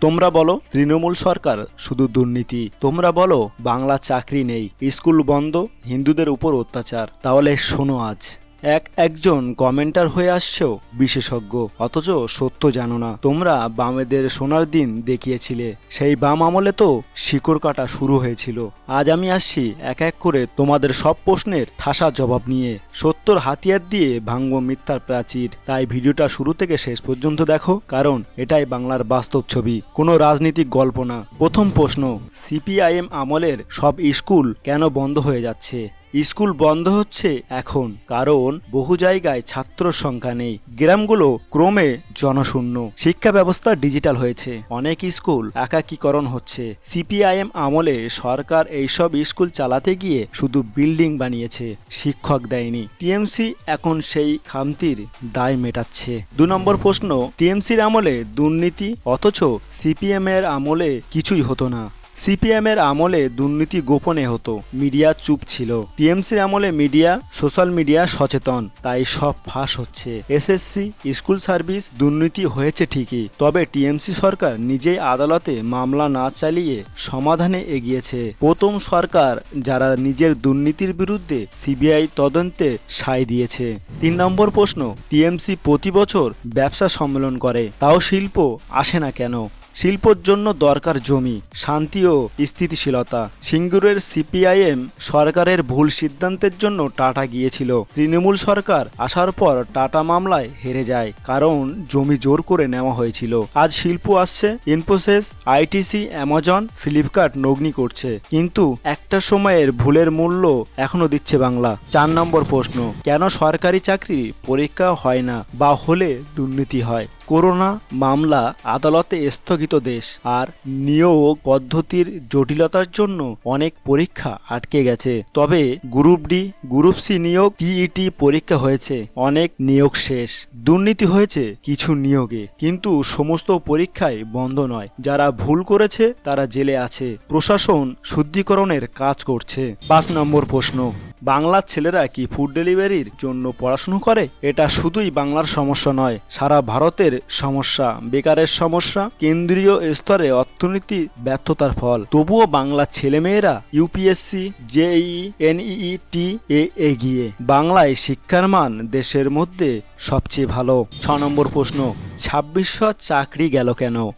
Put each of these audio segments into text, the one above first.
তোমরা বলো, তৃণমূল সরকার শুধু দুর্নীতি। তোমরা বলো, বাংলা চাকরি নেই, স্কুল বন্ধ, হিন্দুদের উপর অত্যাচার। তাহলে শোনো আজ। এক একজন কমেন্টার হয়ে আসছো? বিশেষজ্ঞ, অথচ সত্য জানো না। তোমরা বামেদের সোনার দিন দেখিয়েছিলে। সেই বাম আমলে তো শিকড় কাটা শুরু হয়েছিল। আজ আমি আসছি এক এক করে তোমাদের সব প্রশ্নের ঠাসা জবাব নিয়ে। সত্যর হাতিয়ার দিয়ে ভাঙ্গ মিথ্যার প্রাচীর। তাই ভিডিওটা শুরু থেকে শেষ পর্যন্ত দেখো, কারণ এটাই বাংলার বাস্তব ছবি। কোনো রাজনীতিক গল্প না। প্রথম প্রশ্ন, সিপিআইএম আমলের সব স্কুল কেন বন্ধ হয়ে যাচ্ছে? স্কুল বন্ধ হচ্ছে এখন, কারণ বহু জায়গায় ছাত্র সংখ্যা নেই। গ্রামগুলো ক্রমে জনশূন্য। শিক্ষা ব্যবস্থা ডিজিটাল হয়েছে। অনেক স্কুল একাকীকরণ হচ্ছে। সিপিআইএম আমলে সরকার এইসব স্কুল চালাতে গিয়ে শুধু বিল্ডিং বানিয়েছে, শিক্ষক দেয়নি। টিএমসি এখন সেই খামতির দায় মেটাচ্ছে। দু নম্বর প্রশ্ন, টিএমসির আমলে দুর্নীতি, অথচ সিপিএম এর আমলে কিছুই হতো না। সিপিএম এর আমলে দুর্নীতি গোপনে হতো, মিডিয়া চুপ ছিল। টিএমসির আমলে মিডিয়া, সোশ্যাল মিডিয়া সচেতন, তাই সব ফাঁস হচ্ছে। এসএসসি, স্কুল সার্ভিস, দুর্নীতি হয়েছে ঠিকই, তবে টিএমসি সরকার নিজেই আদালতে মামলা না চালিয়ে সমাধানে এগিয়েছে। প্রথম সরকার যারা নিজের দুর্নীতির বিরুদ্ধে সিবিআই তদন্তে সায় দিয়েছে। তিন নম্বর প্রশ্ন, টিএমসি প্রতি বছর ব্যবসা সম্মেলন করে, তাও শিল্প আসে না কেন? শিল্পর জন্য দরকার জমি, শান্তি ও স্থিতিশীলতা। সিঙ্গুরের সিপিআইএম সরকারের ভুল সিদ্ধান্তের জন্য টাটা গিয়েছিল। তৃণমূল সরকার আসার পর টাটা মামলায় হেরে যায়, কারণ জমি জোর করে নেওয়া হয়েছিল। আজ শিল্প আসছে, ইনফোসিস, আইটিসি, অ্যামাজন, ফ্লিপকার্ট নগ্নি করছে। কিন্তু একটা সময়ের ভুলের মূল্য এখনও দিচ্ছে বাংলা। চার নম্বর প্রশ্ন, কেন সরকারি চাকরি পরীক্ষা হয় না বা হলে দুর্নীতি হয়? করোনা মামলা আদালতে স্থগিত দেশ আর নিয়োগ পদ্ধতির জটিলতার জন্য অনেক পরীক্ষা আটকে গেছে। তবে গ্রুপ ডি, গ্রুপ সি নিয়োগ টিইটি পরীক্ষা হয়েছে। অনেক নিয়োগ শেষ। দুর্নীতি হয়েছে কিছু নিয়োগে। কিন্তু সমস্ত পরীক্ষায় বন্ধ নয়। যারা ভুল করেছে, তারা জেলে আছে। প্রশাসন শুদ্ধিকরণের কাজ করছে। পাঁচ নম্বর প্রশ্ন। বাংলার ছেলেরা কি ফুড ডেলিভারির জন্য পড়াশুনো করে? এটা শুধুই বাংলার সমস্যা নয়, সারা ভারতের সমস্যা, বেকারের সমস্যা, কেন্দ্রীয় স্তরে অর্থনীতি ব্যর্থতার ফল। তবুও বাংলার ছেলেমেয়েরা ইউপিএসসি জেই এনইই টি এ এগিয়ে। বাংলায় শিক্ষার মান দেশের মধ্যে সবচেয়ে ভালো। ছ নম্বর প্রশ্ন, ছাব্বিশশো চাকরি গেল কেন?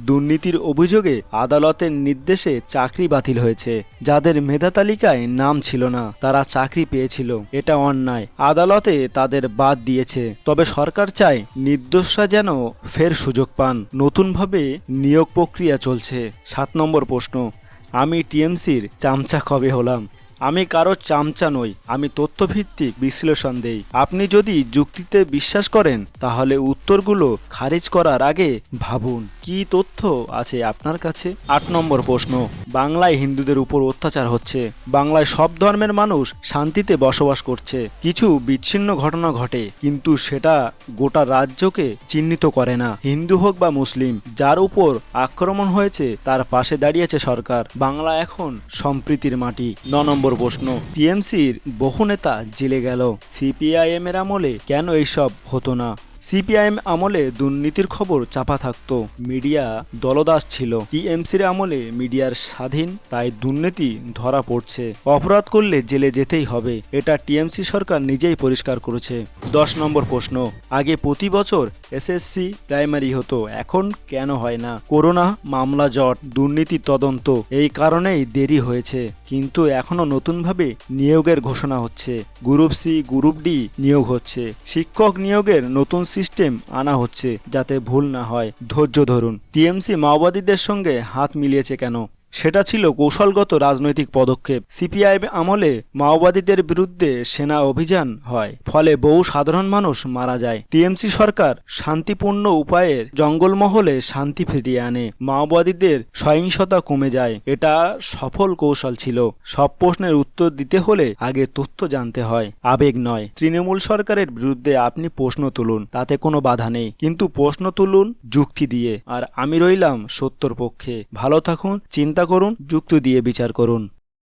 দুর্নীতির অভিযোগে আদালতের নির্দেশে চাকরি বাতিল হয়েছে। যাদের মেধা তালিকায় নাম ছিল না, তারা চাকরি পেয়েছিল। এটা অন্যায়। আদালতে তাদের বাদ দিয়েছে। তবে সরকার চায় নির্দোষরা যেন ফের সুযোগ পান। নতুনভাবে নিয়োগ প্রক্রিয়া চলছে। সাত নম্বর প্রশ্ন। আমি টিএমসির চামচা কবে হলাম? আমি কারও চামচা নই। আমি তথ্যভিত্তিক বিশ্লেষণ দেই। আপনি যদি যুক্তিতে বিশ্বাস করেন, তাহলে উত্তরগুলো খারিজ করার আগে ভাবুন। কি তথ্য আছে আপনার কাছে? আট নম্বর প্রশ্ন। বাংলায় হিন্দুদের উপর অত্যাচার হচ্ছে। বাংলায় সব ধর্মের মানুষ শান্তিতে বসবাস করছে। কিছু বিচ্ছিন্ন ঘটনা ঘটে, কিন্তু সেটা গোটা রাজ্যকে চিহ্নিত করে না। হিন্দু হোক বা মুসলিম, যার উপর আক্রমণ হয়েছে, তার পাশে দাঁড়িয়েছে সরকার। বাংলা এখন সম্প্রীতির মাটি। ন নম্বর প্রশ্ন। টিএমসির বহু নেতা জেলে গেল। সিপিআইএম এর আমলে কেন এইসব হতো না? সিপিআইএম আমলে দুর্নীতির খবর চাপা থাকতো। মিডিয়া দলদাস ছিল। টিএমসির আমলে মিডিয়ার স্বাধীন, তাই দুর্নীতি ধরা পড়ছে। অপরাধ করলে জেলে যেতেই হবে। এটা টিএমসি সরকার নিজেই পরিষ্কার করেছে। দশ নম্বর প্রশ্ন, আগে প্রতি বছর এসএসসি প্রাইমারি হতো, এখন কেন হয় না? করোনা মামলা জট, দুর্নীতি তদন্ত, এই কারণেই দেরি হয়েছে। কিন্তু এখনও নতুনভাবে নিয়োগের ঘোষণা হচ্ছে। গ্রুপ সি, গ্রুপ ডি নিয়োগ হচ্ছে। শিক্ষক নিয়োগের নতুন সিস্টেম আনা হচ্ছে যাতে ভুল না হয়। ধৈর্য ধরুন। টিএমসি মাওবাদীদের সঙ্গে হাত মিলিয়েছে কেন? সেটা ছিল কৌশলগত রাজনৈতিক পদক্ষেপ। সিপিআই আমলে মাওবাদীদের বিরুদ্ধে সেনা অভিযান হয়, ফলে বহু সাধারণ মানুষ মারা যায়। টিএমসি সরকার শান্তিপূর্ণ উপায়ে জঙ্গলমহলে শান্তি ফিরিয়ে আনে। মাওবাদীদের সহিংসতা কমে যায়, এটা সফল কৌশল ছিল। সব প্রশ্নের উত্তর দিতে হলে আগে তথ্য জানতে হয়, আবেগ নয়। তৃণমূল সরকারের বিরুদ্ধে আপনি প্রশ্ন তুলুন, তাতে কোনো বাধা নেই। কিন্তু প্রশ্ন তুলুন যুক্তি দিয়ে। আর আমি রইলাম সত্যর পক্ষে। ভালো থাকুন, চিন্তা করুন যুক্তি দিয়ে বিচার করুন।